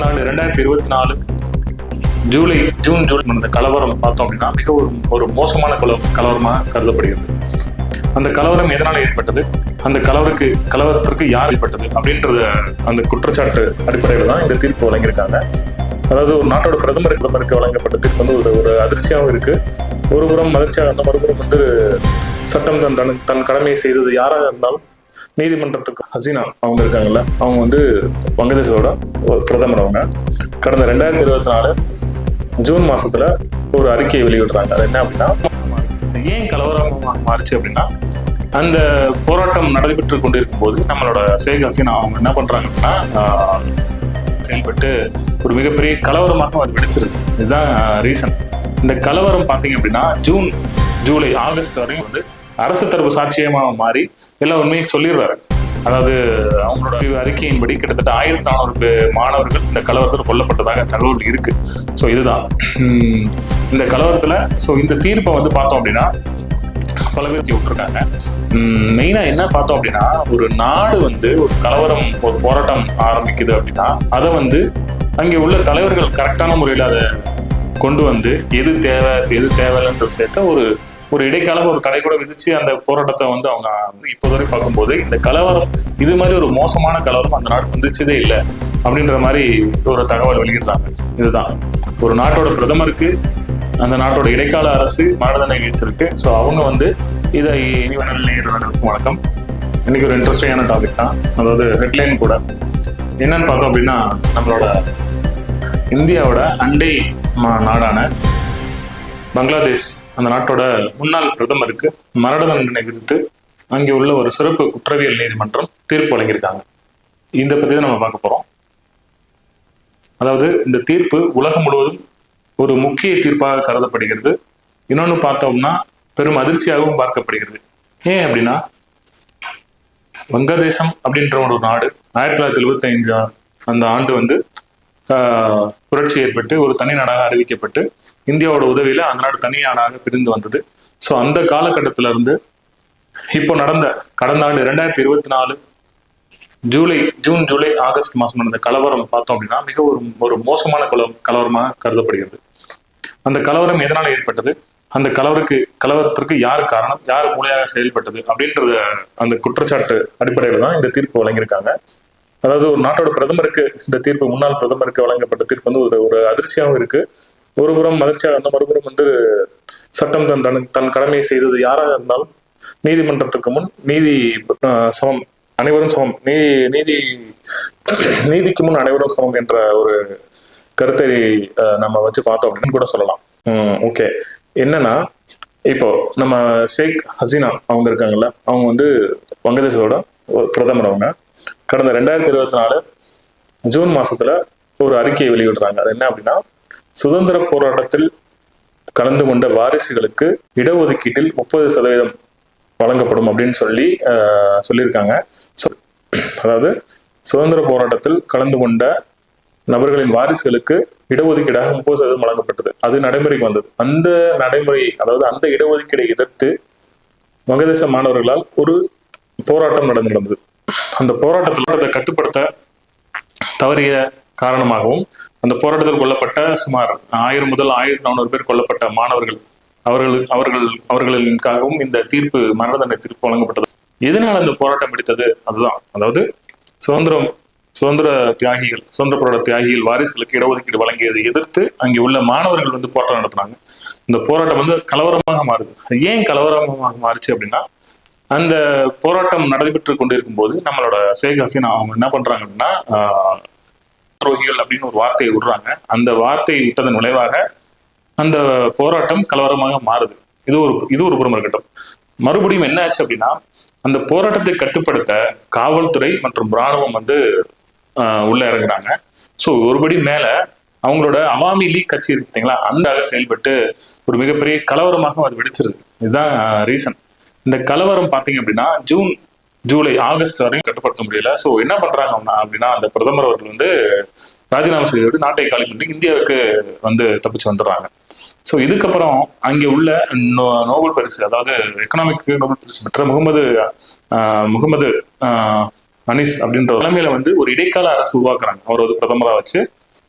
நாலு ரெண்டாயிரத்தி இருபத்தி நாலு ஜூலை ஜூன் ஜூலை நடந்த கலவரம் பார்த்தோம் அப்படின்னா மிக ஒரு ஒரு மோசமான கல கலவரமாக கருதப்படுகிறது. அந்த கலவரம் எதனால் ஏற்பட்டது? அந்த கலவருக்கு கலவரத்திற்கு யார் ஏற்பட்டது? அப்படின்றத அந்த குற்றச்சாட்டு அடிப்படையில் தான் இந்த தீர்ப்பு வழங்கியிருக்காங்க. அதாவது ஒரு நாட்டோட பிரதமர் பிரதமருக்கு வழங்கப்பட்ட தீர்ப்பு வந்து ஒரு ஒரு அதிர்ச்சியாகவும் இருக்கு. ஒரு புறம் அதிர்ச்சியாக இருந்தால் மறுபுறம் வந்து சட்டம் தன் தன் தன் கடமையை செய்தது யாராக இருந்தாலும் நீதிமன்றத்துக்கு ஹசீனா அவங்க இருக்காங்கல்ல அவங்க வந்து வங்கதேசத்தோட ஒரு பிரதமர் அவங்க. கடந்த ரெண்டாயிரத்தி இருபத்தி நாலு ஜூன் மாசத்துல ஒரு அறிக்கையை வெளியிடுறாங்க. அது என்ன அப்படின்னா ஏன் கலவரமாக மாறிச்சு அப்படின்னா அந்த போராட்டம் நடைபெற்று கொண்டிருக்கும் போது நம்மளோட ஷேக் ஹசீனா அவங்க என்ன பண்றாங்க அப்படின்னா செயல்பட்டு ஒரு மிகப்பெரிய கலவரமாக அது வெடிச்சிருக்கு. இதுதான் ரீசன். இந்த கலவரம் பார்த்தீங்க அப்படின்னா ஜூன் ஜூலை ஆகஸ்ட் வரையும் வந்து அரசு தரப்பு சாட்சியமாக மாறி எல்லா உண்மையும் சொல்லிடுறாரு. அதாவது அவங்களோட அறிக்கையின்படி கிட்டத்தட்ட ஆயிரத்தி நானூறு மாணவர்கள் இந்த கலவரத்தில் கொல்லப்பட்டதாக தகவல் இருக்கு. ஸோ இதுதான். உம், இந்த கலவரத்துல ஸோ இந்த தீர்ப்பை வந்து பார்த்தோம் அப்படின்னா பல பேர்த்தி விட்டுருக்காங்க. மெயினா என்ன பார்த்தோம் அப்படின்னா ஒரு நாடு வந்து ஒரு கலவரம் ஒரு போராட்டம் ஆரம்பிக்குது அப்படின்னா அதை வந்து அங்கே உள்ள தலைவர்கள் கரெக்டான முறையில் அதை கொண்டு வந்து எது தேவை எது தேவையில்லைன்ற விஷயத்த ஒரு ஒரு இடைக்காலம் ஒரு தடை கூட விதிச்சு அந்த போராட்டத்தை வந்து அவங்க வந்து வரை பார்க்கும்போது இந்த கலவரம் இது மாதிரி ஒரு மோசமான கலவரம் அந்த நாடு சந்திச்சதே இல்லை அப்படின்ற மாதிரி ஒரு தகவல் வெளியிடுறாங்க. இதுதான். ஒரு நாட்டோட பிரதமருக்கு அந்த நாட்டோட இடைக்கால அரசு மரண தண்டனை விதிச்சிருக்கு. ஸோ அவங்க வந்து இதை இனி நேர்களுக்கும் வணக்கம். இன்னைக்கு ஒரு இன்ட்ரெஸ்டிங்கான டாபிக் தான். அதாவது ஹெட்லைன் கூட. என்னன்னு பார்த்தோம் அப்படின்னா நம்மளோட இந்தியாவோட அண்டை மா- நாடான பங்களாதேஷ். அந்த நாட்டோட முன்னாள் பிரதமருக்கு மரண தண்டனை விதித்து அங்கே உள்ள ஒரு சிறப்பு குற்றவியல் நீதிமன்றம் தீர்ப்பு வழங்கியிருக்காங்க. இந்த பற்றி தான் நம்ம பார்க்க போகிறோம் அதாவது இந்த தீர்ப்பு உலகம் முழுவதும் ஒரு முக்கிய தீர்ப்பாக கருதப்படுகிறது. இன்னொன்று பார்த்தோம்னா பெரும் அதிர்ச்சியாகவும் பார்க்கப்படுகிறது. ஏன் அப்படின்னா வங்கதேசம் அப்படின்ற ஒரு நாடு ஆயிரத்தி தொள்ளாயிரத்தி எழுபத்தி ஐந்து அந்த ஆண்டு வந்து ஆஹ், புரட்சி ஏற்பட்டு ஒரு தனி நாடாக அறிவிக்கப்பட்டு இந்தியாவோட உதவியில அந்த நாடு தனி நாடாக பிரிந்து வந்தது. ஸோ அந்த காலகட்டத்தில இருந்து இப்போ நடந்த கடந்த ஆண்டு ரெண்டாயிரத்தி இருபத்தி நாலு ஜூலை ஜூன் ஜூலை ஆகஸ்ட் மாதம் நடந்த கலவரம் பார்த்தோம் அப்படின்னா மிக ஒரு ஒரு மோசமான கல கலவரமாக கருதப்படுகிறது. அந்த கலவரம் எதனால் ஏற்பட்டது? அந்த கலவருக்கு கலவரத்திற்கு யார் காரணம்? யார் மூளையாக செயல்பட்டது? அப்படின்றத அந்த குற்றச்சாட்டு அடிப்படையில் தான் இந்த தீர்ப்பு வழங்கியிருக்காங்க. அதாவது ஒரு நாட்டோட பிரதமருக்கு இந்த தீர்ப்பு முன்னாள் பிரதமருக்கு வழங்கப்பட்ட தீர்ப்பு வந்து ஒரு ஒரு அதிர்ச்சியாகவும் இருக்கு. ஒருபுறம் புறம் அதிர்ச்சியாக மறுபுறம் வந்து சட்டம் தன் தன் தன் கடமையை செய்தது யாராக இருந்தாலும் நீதிமன்றத்துக்கு முன் நீதி ஆஹ், சமம். அனைவரும் சமம். நீதி நீதி நீதிக்கு முன் அனைவரும் சமம் என்ற ஒரு கருத்தை ஆஹ், நம்ம வச்சு பார்த்தோம் அப்படின்னு கூட சொல்லலாம். ஓகே. என்னன்னா இப்போ நம்ம ஷேக் ஹசீனா அவங்க இருக்காங்கல்ல அவங்க வந்து வங்கதேசத்தோட ஒரு பிரதமர் அவங்க. கடந்த ரெண்டாயிரத்தி இருபத்தி நாலு ஜூன் மாசத்துல ஒரு அறிக்கையை வெளியிடுறாங்க. அது என்ன அப்படின்னா சுதந்திர போராட்டத்தில் கலந்து கொண்ட வாரிசுகளுக்கு இடஒதுக்கீட்டில் முப்பது சதவீதம் வழங்கப்படும் அப்படின்னு சொல்லி சொல்லியிருக்காங்க. அதாவது சுதந்திர போராட்டத்தில் கலந்து கொண்ட நபர்களின் வாரிசுகளுக்கு இடஒதுக்கீடாக முப்பது சதவீதம் வழங்கப்பட்டது. அது நடைமுறைக்கு வந்தது. அந்த நடைமுறை அதாவது அந்த இடஒதுக்கீடை எதிர்த்து வங்கதேச மாணவர்களால் ஒரு போராட்டம் நடந்து நடந்தது. அந்த போராட்டத்தில் அதை கட்டுப்படுத்த தவறிய காரணமாகவும் அந்த போராட்டத்தில் கொல்லப்பட்ட சுமார் ஆயிரம் முதல் ஆயிரத்தி நானூறு பேர் கொல்லப்பட்ட மாணவர்கள் அவர்கள் அவர்கள் அவர்களுக்காகவும் இந்த தீர்ப்பு மரண தண்டனை தீர்ப்பு வழங்கப்பட்டது. எதனால் அந்த போராட்டம் வெடித்தது? அதுதான். அதாவது சுதந்திரம் சுதந்திர தியாகிகள் சுதந்திர போராட்ட தியாகிகள் வாரிசுகளுக்கு இடஒதுக்கீடு வழங்கியதை எதிர்த்து அங்கே உள்ள மாணவர்கள் வந்து போராட்டம் நடத்துனாங்க. இந்த போராட்டம் வந்து கலவரமாக மாறுது. ஏன் கலவரமாக மாறுச்சு அப்படின்னா அந்த போராட்டம் நடைபெற்று கொண்டிருக்கும் போது நம்மளோட ஷேக் ஹசீனா அவங்க என்ன பண்றாங்க அப்படின்னா ஆஹ், துரோகிகள் அப்படின்னு ஒரு வார்த்தையை விடுறாங்க. அந்த வார்த்தையை விட்டதன் விளைவாக அந்த போராட்டம் கலவரமாக மாறுது. இது ஒரு இது ஒரு புறம் இருக்கட்டும் மறுபடியும் என்ன ஆச்சு அப்படின்னா அந்த போராட்டத்தை கட்டுப்படுத்த காவல்துறை மற்றும் இராணுவம் வந்து உள்ள இறங்குறாங்க. ஸோ ஒருபடி மேல அவங்களோட அவாமி லீக் கட்சி இருக்கு பார்த்தீங்களா அந்த செயல்பட்டு ஒரு மிகப்பெரிய கலவரமாக அது வெடிச்சிருது. இதுதான் ரீசன். இந்த கலவரம் பார்த்தீங்க அப்படின்னா ஜூன் ஜூலை ஆகஸ்ட் வரையும் கட்டுப்படுத்த முடியல. ஸோ என்ன பண்றாங்க அப்படின்னா- அப்படின்னா அந்த பிரதமர் அவர்கள் வந்து ராஜினாமா செய்துவிட்டு நாட்டை காலி பண்ணி இந்தியாவுக்கு வந்து தப்பிச்சு வந்துடுறாங்க. ஸோ இதுக்கப்புறம் அங்கே உள்ள நோ- நோபல் பரிசு அதாவது எக்கனாமிக் நோபல் பரிசு பெற்ற முகமது ஆஹ், முகமது ஆஹ், அப்படின்ற தலைமையில வந்து ஒரு இடைக்கால அரசு உருவாக்குறாங்க. அவர் வந்து பிரதமராக வச்சு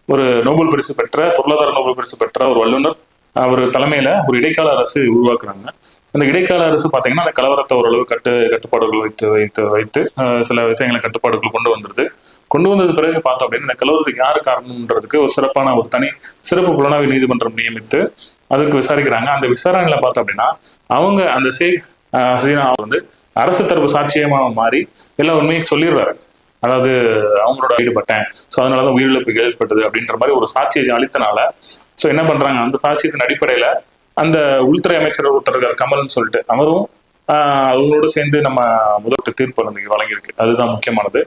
ஒரு நோபல் பரிசு பெற்ற பொருளாதார நோபல் பரிசு பெற்ற ஒரு வல்லுநர் அவர் தலைமையில ஒரு இடைக்கால அரசு உருவாக்குறாங்க. அந்த இடைக்கால அரசு பாத்தீங்கன்னா அந்த கலவரத்தை ஓரளவு கட்டு கட்டுப்பாடுகள் வைத்து வைத்து வைத்து சில விஷயங்களை கட்டுப்பாடுகள் கொண்டு வந்துருது. கொண்டு வந்தது பிறகு பார்த்தோம் அப்படின்னா இந்த கலவரத்துக்கு யார் காரணம்ன்றதுக்கு ஒரு சிறப்பான ஒரு தனி சிறப்பு புலனாய்வு நீதிமன்றம் நியமித்து அதுக்கு விசாரிக்கிறாங்க. அந்த விசாரணையில பார்த்தோம் அப்படின்னா அவங்க அந்த ஷேக் ஹசீனா வந்து அரசு தரப்பு சாட்சியமா மாறி எல்லா உண்மையும் சொல்லிடுறாரு. அதாவது அவங்களோட ஈடுபட்டேன். ஸோ அதனாலதான் உயிரிழப்பு ஏற்பட்டது அப்படின்ற மாதிரி ஒரு சாட்சியை அளித்தனால ஸோ என்ன பண்றாங்க? அந்த சாட்சியத்தின் அடிப்படையில அந்த உள்துறை அமைச்சர் ஒருத்தர் இருக்கார் கமல்னு சொல்லிட்டு. அவரும் ஆஹ், அவங்களோட சேர்ந்து நம்ம முதல்வர் தீர்ப்பு வழங்கியிருக்கு. அதுதான் முக்கியமானது.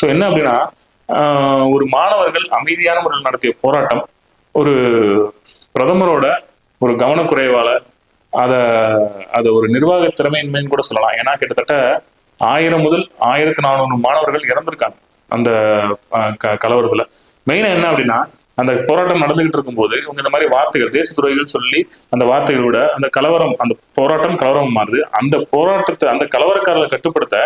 ஸோ என்ன அப்படின்னா ஆஹ், ஒரு மாணவர்கள் அமைதியான முறையில் நடத்திய போராட்டம் ஒரு பிரதமரோட ஒரு கவனக்குறைவால அதை அதை ஒரு நிர்வாக திறமையின்மைன்னு கூட சொல்லலாம். ஏன்னா கிட்டத்தட்ட ஆயிரம் முதல் ஆயிரத்தி நானூறு மாணவர்கள் இறந்திருக்காங்க அந்த கலவரத்துல. மெயினா என்ன அப்படின்னா அந்த போராட்டம் நடந்துகிட்டு இருக்கும்போது இவங்க இந்த மாதிரி வார்த்தைகள் தேச துறைகள் சொல்லி அந்த வார்த்தைகளோட அந்த கலவரம் அந்த போராட்டம் கலவரம் மாறுது. அந்த போராட்டத்தை அந்த கலவரக்காரர்களை கட்டுப்படுத்த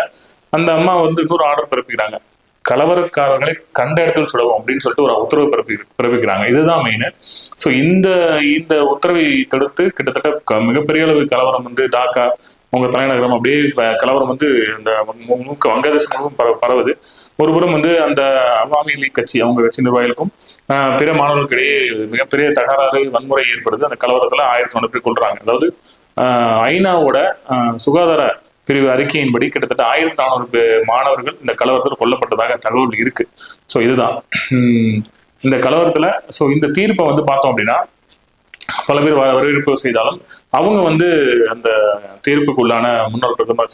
அந்த அம்மா வந்து இன்னொரு ஆர்டர் பிறப்பிக்கிறாங்க. கலவரக்காரர்களை கண்ட இடத்தில் சுடவும் அப்படின்னு சொல்லிட்டு ஒரு உத்தரவு பிறப்பி பிறப்பிக்கிறாங்க. இதுதான் மெயின் ஸோ இந்த இந்த உத்தரவை தடுத்து கிட்டத்தட்ட மிகப்பெரிய அளவு கலவரம் வந்து டாக்கா உங்க தலைநகரம் அப்படியே கலவரம் வந்து இந்த மூக்க முழுக்க வங்கதேசம் முழுவதும் பரவுது. ஒருபுறம் வந்து அந்த அவாமி லீக் கட்சி அவங்க கட்சி நிர்வாகிகளுக்கும் பிற மாணவர்களுக்கிடையே மிகப்பெரிய தகராறு வன்முறை ஏற்படுது. அந்த கலவரத்துல ஆயிரத்தி ஒன்று பேர் கொள்றாங்க அதாவது ஆஹ், ஐநாவோட சுகாதார பிரிவு அறிக்கையின்படி கிட்டத்தட்ட ஆயிரத்தி நானூறு மாணவர்கள் இந்த கலவரத்தில் கொல்லப்பட்டதாக தகவல் இருக்கு. ஸோ இதுதான். உம், இந்த கலவரத்துல ஸோ இந்த தீர்ப்பை வந்து பார்த்தோம் அப்படின்னா பல பேர் வ- வரவேற்பு செய்தாலும் அவங்க வந்து அந்த தீர்ப்புக்குள்ளான முன்னாள் பிரதமர்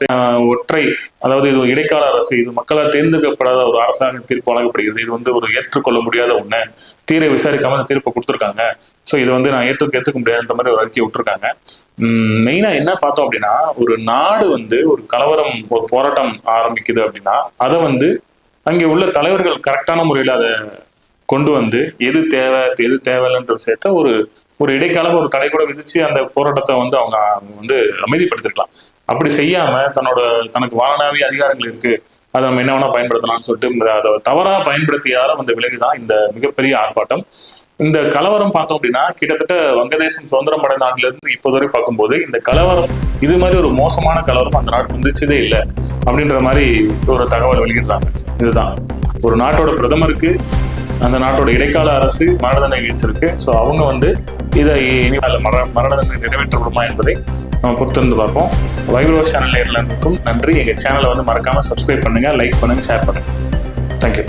ஒற்றை அதாவது இது இடைக்கால அரசு இது மக்களால் தேர்ந்தெடுக்கப்படாத ஒரு அரசாங்க தீர்ப்பு வழங்கப்படுகிறது. இது வந்து ஒரு ஏற்றுக்கொள்ள முடியாத ஒண்ணு. தீரை விசாரிக்காம அந்த தீர்ப்பை கொடுத்துருக்காங்க. ஸோ இதை வந்து நான் ஏற்றுக்க ஏற்றுக்க முடியாதுன்ற மாதிரி ஒரு அறிக்கையை விட்டுருக்காங்க. மெயினா என்ன பார்த்தோம் அப்படின்னா ஒரு நாடு வந்து ஒரு கலவரம் ஒரு போராட்டம் ஆரம்பிக்குது அப்படின்னா அதை வந்து அங்கே உள்ள தலைவர்கள் கரெக்டான முறையில் அதை கொண்டு வந்து எது தேவை எது தேவையில்லைன்ற விஷயத்த ஒரு ஒரு இடைக்காலம் ஒரு தடை கூட விதிச்சு அந்த போராட்டத்தை வந்து அவங்க வந்து அமைதிப்படுத்திருக்கலாம். அப்படி செய்யாம தன்னோட தனக்கு வாழனாவே அதிகாரங்கள் இருக்கு. அதை நம்ம என்ன வேணா பயன்படுத்தலாம்னு சொல்லிட்டு அதை தவறா பயன்படுத்தியால வந்த விளைவுதான் இந்த மிகப்பெரிய ஆர்ப்பாட்டம். இந்த கலவரம் பார்த்தோம் அப்படின்னா கிட்டத்தட்ட வங்கதேசம் சுதந்திரம் அடைந்த நாட்டில இருந்து இப்போது வரை பார்க்கும்போது இந்த கலவரம் இது மாதிரி ஒரு மோசமான கலவரம் அந்த நாடு சந்திச்சதே இல்லை அப்படின்ற மாதிரி ஒரு தகவல் வெளியிடுறாங்க. இதுதான். ஒரு நாட்டோட பிரதமருக்கு அந்த நாட்டோட இடைக்கால அரசு மரண தண்டனை விதிச்சிருக்கு. ஸோ அவங்க வந்து இதை இனி மர மரண தண்டனை நிறைவேற்றப்படுமா என்பதை நம்ம பொறுத்திருந்து பார்ப்போம். வைப்ரோ சேனல் நேரில் நன்றி. எங்கள் சேனலை வந்து மறக்காமல் சப்ஸ்கிரைப் பண்ணுங்கள் லைக் பண்ணுங்கள் ஷேர் பண்ணுங்கள் தேங்க்யூ